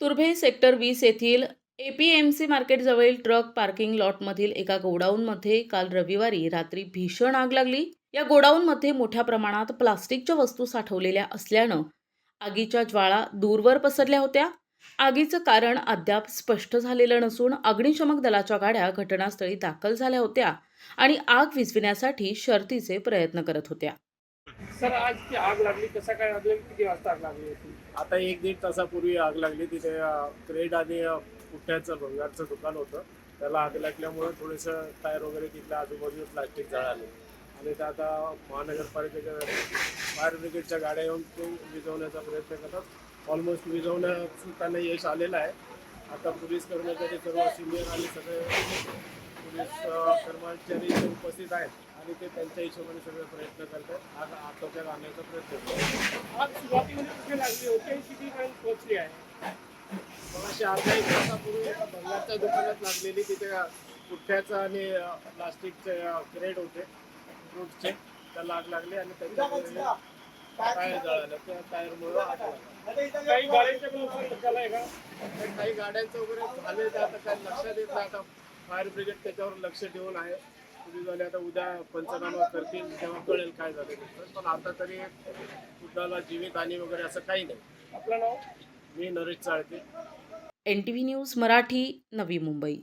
Turbhe sector वीस येथील APMC मार्केटजवळील ट्रक पार्किंग लॉटमधील एका गोडाऊनमध्ये काल रविवारी रात्री भीषण आग लागली. या गोडाऊनमध्ये मोठ्या प्रमाणात प्लास्टिकच्या वस्तू साठवलेल्या असल्यानं आगीच्या ज्वाळा दूरवर पसरल्या होत्या. आगीचं कारण अद्याप स्पष्ट झालेलं नसून अग्निशमक दलाच्या गाड्या घटनास्थळी दाखल झाल्या होत्या आणि आग विझविण्यासाठी शर्तीचे प्रयत्न करत होत्या. सर आज ती आग लागली. कसा काय लागली? किती वाजता आग लागली होती? आता एक दीड तासापूर्वी आग लागली. तिथे क्रेड आणि पुठ्याचं भंगारचं दुकान होतं. त्याला आग लागल्यामुळे थोडंसं टायर वगैरे तिथल्या आजूबाजूला प्लास्टिक जळाले. आणि ते आता महानगरपालिकेच्या फायर ब्रिगेडच्या गाड्या येऊन तो विझवण्याचा प्रयत्न करतात. ऑलमोस्ट विजवण्याचं त्यांना यश आलेलं आहे. आता पोलीस कर्मचारी सर्व सिनियर आणि सगळे पोलीस कर्मचारी उपस्थित आहेत आणि ते त्यांच्या हिशोबाने सगळे प्रयत्न करतात आग आटोक्यात आणण्याचा प्रयत्न करतात आग सुरुवातीमध्ये कुठे लागली? होती आणि किती पर्यंत पोहोचली आहे. मगाशी अर्धा एक तासापूर्वी एका बंगालच्या दुकानात लागलेली तिथे पुठ्ठ्याचं आणि प्लास्टिकचे क्रेड होते. फ्रूटचे त्याला आग लागली आणि त्याच्यामुळे टायर जळालं. त्या टायरमुळे आग लागली काही गाड्यांच्या गाड्यांचं वगैरे झाले आता काही लक्षात येत नाही आता. फायर ब्रिगेड त्याच्यावर लक्ष ठेवून आहे. पोलीसवाले आता उद्या पंचनामा करतील तेव्हा कळेल काय झालं ते. पण आता तरी कुणाला जीवित हानी वगैरे असं काही नाही. आपलं नाव? मी Naresh Chalke. N T V news Marathi Navi Mumbai.